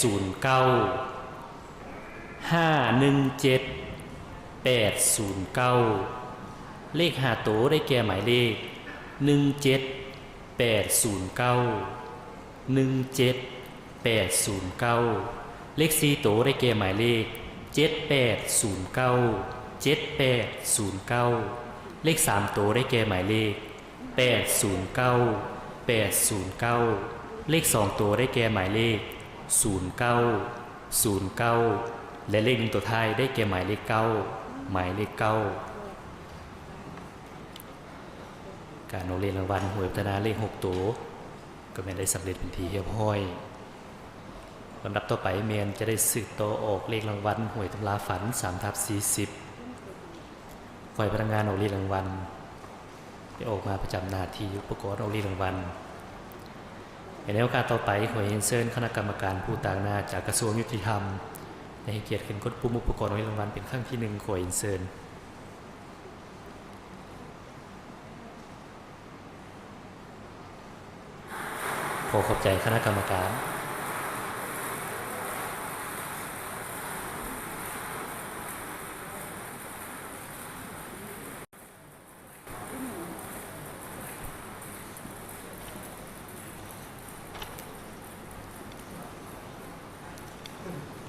ศูนย์เก้าห้าหนึ่งเจ็ดแปดศูนย์เก้าเลขหาโตวได้แก่หมายเลขหนึ่งเจ็ดแปดศูนย์เก้าหนึ่งเจ็ดแปดศูนย์เก้าเลขสี่โตวได้แก่หมายเลขเจ็ดแปดศูนย์เก้าเจ็ดแปดศูนย์เก้าเลขสามโตวได้แก่หมายเลขแปดศูนย์เก้าแปดศูนย์เก้าเลขสองตัวได้แก่หมายเลข ศูนย์เก้าศูนเก้าและเลขหนึ่งตัวท้ายได้แก่หมายเลขเก้าหมายเลขเก้าการโรงเรียนรางวัลหวยพัฒนาเลขหกตัว ก็ไม่ได้สำเร็จเป็นทีเรียบร้อยลำดับต่อไปเมียนจะได้สืบโตออกเลขรางวัลหวยตำราฝัน3ทับ40คอยพนักงานโรงเรียนรางวัลได้ออกมาประจำหน้าที่อุปกรณ์โรงเรียนรางวัล ในโอกาสต่อไปขอเห็นเชิญคณะกรรมการผู้ต่างหน้าจากกระทรวงยุติธรรมในเกียรติขึ้นกดปุ่มอุปกรณ์โรงเรียนรางวัลเป็นขั้งที่หนึ่งขอเห็นเชิญขอขอบใจคณะกรรมการ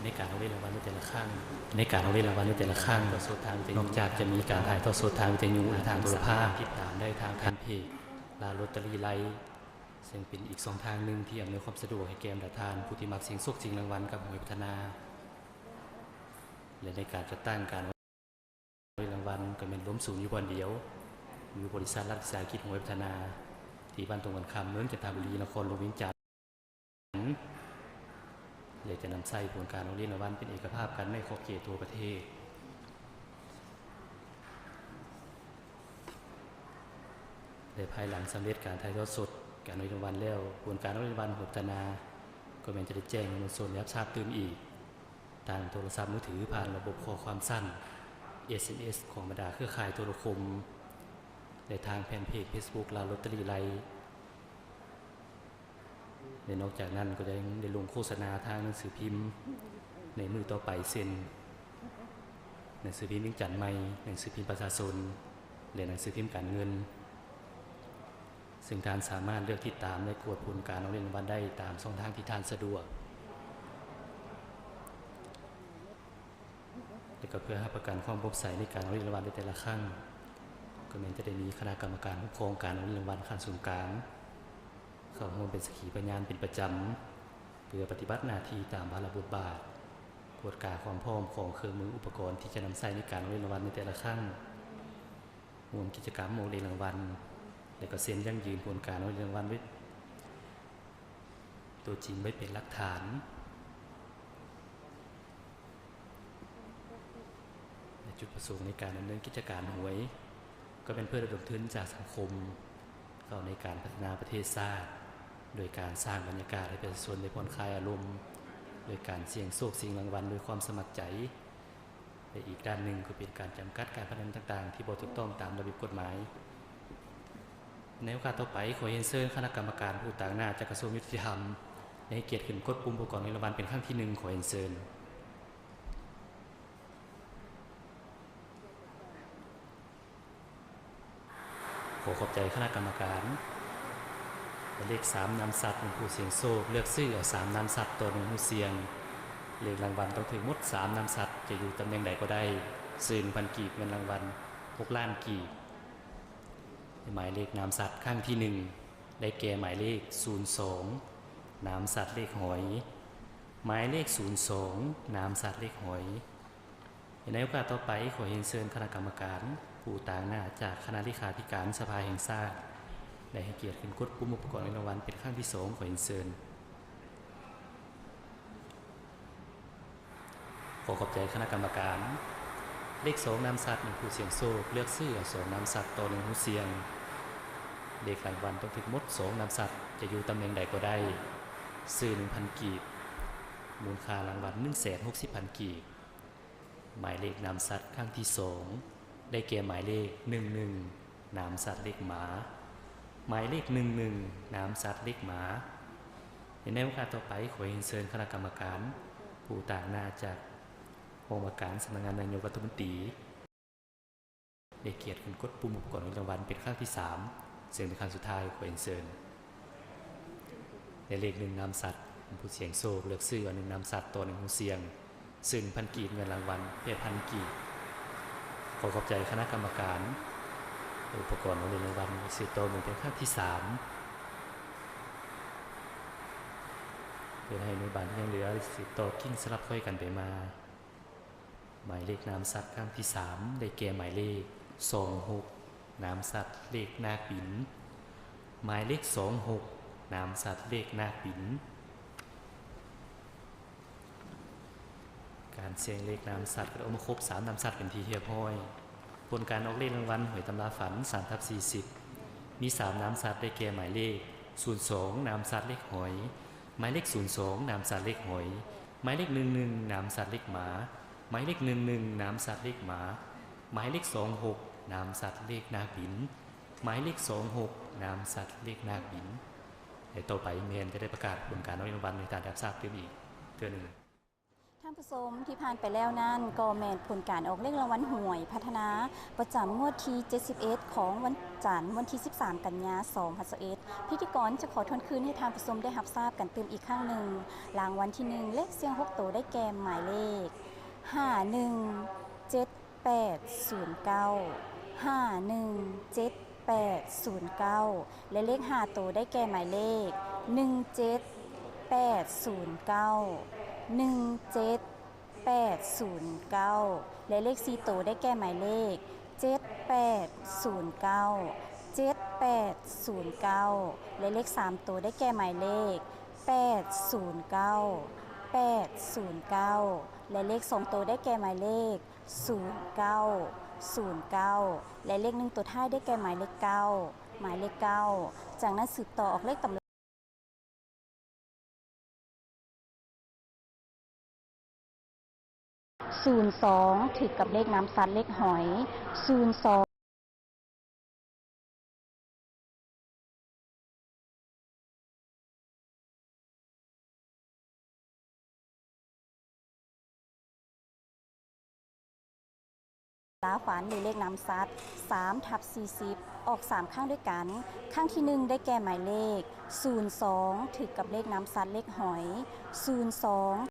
ในการเอาเล่นรางวัลในแต่ละข้างในการเอาเล่นรางวัลในแต่ละข้างต่อสดทางวิทยุนอกจากจะมีการถ่ายทอดสดทางวิทยุและทางโทรภาพติดตามได้ทางแฟนเพจลาโรตเตอรี่ไลท์ซึ่งเป็นอีกสองทางหนึ่งที่อำนวยความสะดวกให้แกมดัทานผู้ที่มักเสียงโชคจริงรางวัลกับหวยพัฒนา และในการจัดตั้งการเอาเล่นรางวัลก็เป็นล้มศูนย์อยู่วันเดียวอยู่บริษัทรัฐวิสาหกิจหวยพัฒนา ที่บ้านตรงกันคำเมืองจันทบุรีนครหลวงเวิงจันทร์ อยากจะนำไส้ผลการโรงเรียนละวันเป็นเอกภาพกันในขอบเขตตัวประเทศแต่ภายหลังสำเร็จการถ่ายทอดสดการโรงเรียนวันแล้วผลการโรงเรียนวันหพัฒนา ก็แม้จะได้แจ้งในส่วนรับทราบตื่นอีกทางโทรศัพท์มือถือผ่านระบบข้อความสั้น SMS ของบรรดาเครือข่ายโทรคมในทางแฟนเพจ Facebook ลาลอตเตอรี่ไลท์ และนอกจากนั้นก็จะได้ลงโฆษณาทางหนังสือพิมพ์ ในมือต่อไปเซ็นหนังสือพิมพ์วิ่งจันทร์ใหม่หนังสือพิมพ์ประชาชนและหนังสือพิมพ์การเงิน ซึ่งท่านสามารถเลือกติดตามและกวดผลการเอาเรียนรางวัลได้ตามช่องทางที่ท่านสะดวกและก็เพื่อให้ประกันความโปร่งใสในการเอาเรียนรางวัลในแต่ละครั้งก็แม้นจะได้มีคณะกรรมการผู้ครองการเอาเรียนรางวัลขั้นสูงกลาง ข้าร่วมเป็นสกีพยานเป็นประจำ เพื่อปฏิบัติหน้าที่ตามบาลบทบาทตรวจการความพร้อมของเครื่องมืออุปกรณ์ที่จะนำใช้ในการเรียนรางวัลในแต่ละครั้งรวมกิจกรรมโมเดลรางวัลและก็เซ็นยั่งยืนผลการเรียนรางวัลไว้ตัวจริงไว้เป็นหลักฐานจุดประสงค์ในการดำเนินกิจการหวย ก็เป็นเพื่อระดมทุนจากสังคม เข้าในการพัฒนาประเทศชาติ โดยการสร้างบรรยากาศให้ประชาชนได้ผ่อนคลายอารมณ์ โดยการเสี่ยงโชคเสิ่งรางวัลโดยความสมัครใจและอีกด้านหนึ่งก็เป็นการจำกัดการพนันต่าง ๆ ที่บถูกต้องตามระเบียบกฎหมาย ในโอกาสต่อไปขอเรียนเชิญคณะกรรมการผู้ต่างหน้าจากกระทรวงยุติธรรมให้เกียรติขึ้นกดปุ่มอุปกรณ์ในรางวัลเป็นครั้งที่หนึ่งขอเรียนเชิญขอขอบใจคณะกรรมการ เลขสามนำสัตว์เป็นผู้เสียงโชคเลือกซื้อเอาสามนำสัตว์ตัวหนึ่งผู้เสียงเลขรางวัลต้องถึงมดสามนำสัตว์จะอยู่ตำแหน่งใดก็ได้ซื้อพันกีบเงินรางวัลหกล้านกีบหมายเลขนำสัตว์ข้างที่หนึ่งได้แก่หมายเลขศูนย์สองนำสัตว์เลขหอย หมายเลขศูนย์สองนำสัตว์เลขหอยในโอกาสต่อไปขอเรียนเชิญคณะกรรมการ ผู้ต่างหน้าจากคณะเลขาธิการสภาแห่งชาติ ได้ให้เกียรติขึ้นกดปุ่มอุปกรณ์ในรางวัลเป็นครั้งที่สองขอเรียนเชิญขอขอบใจคณะกรรมการ เลขสองนำสัตว์หนึ่งผู้เสียงโซกเลือกซื้อสองนำสัตว์ต่อหนึ่งผู้เสียงเลขรางวัลต้องถึงมดสองนำสัตว์จะอยู่ตำแหน่งใดก็ได้ ซื้อหนึ่งพันกีบ มูลค่ารางวัลหนึ่งแสนหกสิบพันกีบ หมายเลขนามสัตว์ข้างที่สองได้แก่หมายเลขหนึ่งหนึ่งนามสัตว์เลขหมา หมายเลขหนึ่งหนึ่งนามสัตว์เลขหมาในโอกาสต่อไปขอเรียนเชิญคณะกรรมการ ผู้ต่างหน้าจากองค์การสำนักงานนายกรัฐมนตรีได้เกียรติขึ้นกดปุ่มกรณ์รางวัลเป็นครั้งที่3ซึ่งเป็นครั้งสุดท้ายขอเรียนเชิญในเลขหนึ่งนามสัตว์ผู้เสียงโซกเลือกซื้อหนึ่งนามสัตว์ตัวหนึ่งผู้เสียง ซึ่งพันกีบเงินรางวัลเพียพันกีบขอขอบใจคณะกรรมการ อุปกรณ์ของเรียนรางวัลสิโตหนึ่งเป็นครั้งที่3เพื่อให้น่วยบานที่ยังเหลือสิโตกิ้งสลับค่อยกันไปมา หมายเลขนามสัตว์ครั้งที่3ได้แก่หมายเลข26นามสัตว์เลขนาคบินหมายเลข26นามสัตว์เลขนาคบินการเสียงเลขนามสัตว์ก็เอามาครบ3นามสัตว์เป็นทีเทียบห้อย ผลการออกเลขรางวัลหวยตำราฝัน3ทับ40 มี 3 นามสัตว์ได้แก่หมายเลข 02 นามสัตว์เลขหอย หมายเลข 02 นามสัตว์เลขหอย หมายเลข 11 นามสัตว์เลขหมา หมายเลข 11 นามสัตว์เลขหมา หมายเลข 26 นามสัตว์เลขนาบิน หมายเลข 26 นามสัตว์เลขนาบินในต่อไปเมนจะได้ประกาศผลการออกเลขรางวัลในการรับทราบเพิ่มอีกเทื่อหนึ่งานผู้ชมที่ผ่านไปแล้วนั่นก็แมนผลการออกเลขรางวัลหวยพัฒนา ประจำงวดที่ 71 ของวันจันทร์วันที่ 13 กันยา2021พิธีกรจะขอทวนคืนให้ทานผู้ชมได้รับทราบกันเติมอีกครั้งหนึ่งรางวัลที่ 1 เลขเสียง 6 ตัวได้แก่หมายเลข 517809 517809 และเลข 5 ตัวได้แก่หมายเลข 17809 17809 และเลข4ตัวได้แก่หมายเลข 7809 7809 และเลข 3 ตัวได้แก่หมายเลข 809 809 และเลข 2 ตัวได้แก่หมายเลข 09 09 และเลข 1 ตัวท้ายได้แก่หมายเลข 9 หมายเลข 9 จากนั้นสืบต่อออกเลขตำ ศูนย์สองถือกับเลขน้ำซัดเลขหอยศูนย์สองลาฝันหรือเลขน้ำซัด3ทับ40 ออก 3 ข้างด้วยกัน ข้างที่ 1 ได้แก่หมายเลข 02 ถือกับเลขน้ำซัดเลขหอย 02